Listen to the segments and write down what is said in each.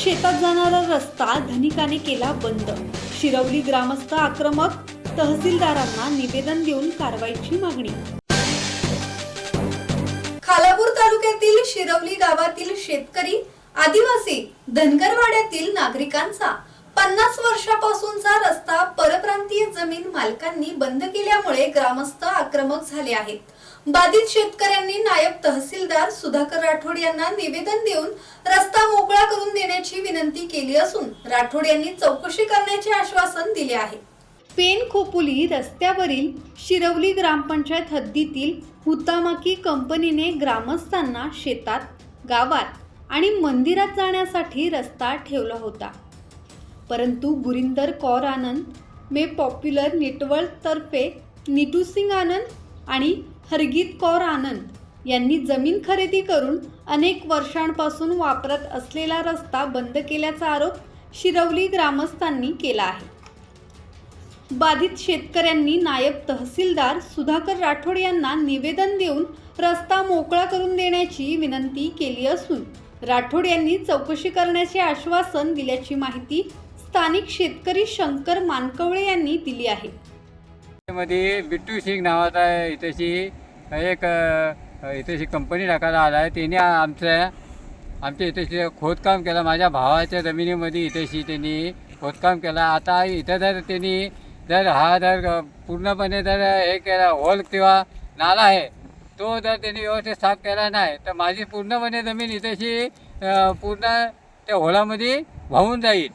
शेतात जाणारा रस्ता धनिकाने केला बंद. शिरवली ग्रामस्थ आक्रमक तहसीलदारांना निवेदन देऊन कारवाईची मागणी. खालापूर तालुक्यातील शिरवली गावातील शेतकरी आदिवासी धनगरवाड्यातील नागरिकांचा पन्नास वर्षापासूनचा रस्ता परप्रांतीय जमीन मालकांनी बंद केल्यामुळे ग्रामस्थ आक्रमक झाले आहेत. बाधित शेतकऱ्यांनी नायब तहसीलदार सुधाकर राठोड यांना निवेदन देऊन रस्ता देण्याची विनंती केली असून राठोड यांनी चौकशी करण्याचे आश्वासन दिले आहे. पेन खोपोली रस्त्यावरील शिरवली ग्रामपंचायत हद्दीतील हुतामाकी कंपनीने ग्रामस्थांना शेतात गावात आणि मंदिरात जाण्यासाठी रस्ता ठेवला होता. परंतु गुरिंदर कौर आनंद मे पॉप्युलर नेटवर्क तर्फे नीटू सिंग आनंद आणि हरगीत कौर आनंद यांनी जमीन खरेदी करून अनेक वर्षांपासून वापरत असलेला रस्ता बंद केल्याचा आरोप शिरवली ग्रामस्थांनी केला आहे. बाधित शेतकऱ्यांनी नायब तहसीलदार सुधाकर राठोड यांना निवेदन देऊन रस्ता मोकळा करून देण्याची विनंती केली असून राठोड यांनी चौकशी करण्याचे आश्वासन दिल्याची माहिती स्थानिक शेतकरी शंकर मानकवळे यांनी दिली आहे. मध्ये बिट्टू सिंग नावाचा इथेशी एक इथे इथेशी कंपनी टाकायला आला आहे त्यांनी आमच्या आमच्या इथेशी खोदकाम केलं. माझ्या भावाच्या जमिनीमध्ये इथेशी त्यांनी खोदकाम केलं. आता इथं जर त्यांनी जर हा जर पूर्णपणे जर हे केला होल किंवा नाला आहे तो जर त्यांनी व्यवस्थित साफ केला नाही तर माझी पूर्णपणे जमीन इथेशी पूर्ण त्या होलामध्ये वाहून जाईल.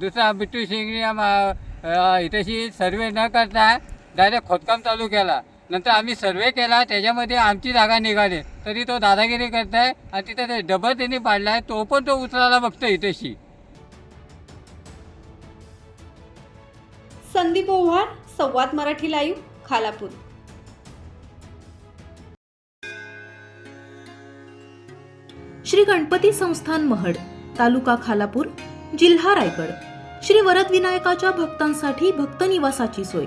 दुसरा बिट्टू सिंगने इथेशी सर्वे न करता डायरेक्ट खोदकाम चालू केला. नंतर आम्ही सर्वे केला त्याच्यामध्ये आमची जागा निघाली. तरी तो दादागिरी करताय आणि तिथे ते डबल त्यांनी पाडलाय तो पण तो उचलायला बघतो इथेशी. संदीप ओव्हाळ संवाद मराठी लाईव्ह खालापूर. श्री गणपती संस्थान महड तालुका खालापूर जिल्हा रायगड. श्री वरद विनायकाच्या भक्तांसाठी भक्त निवासाची सोय.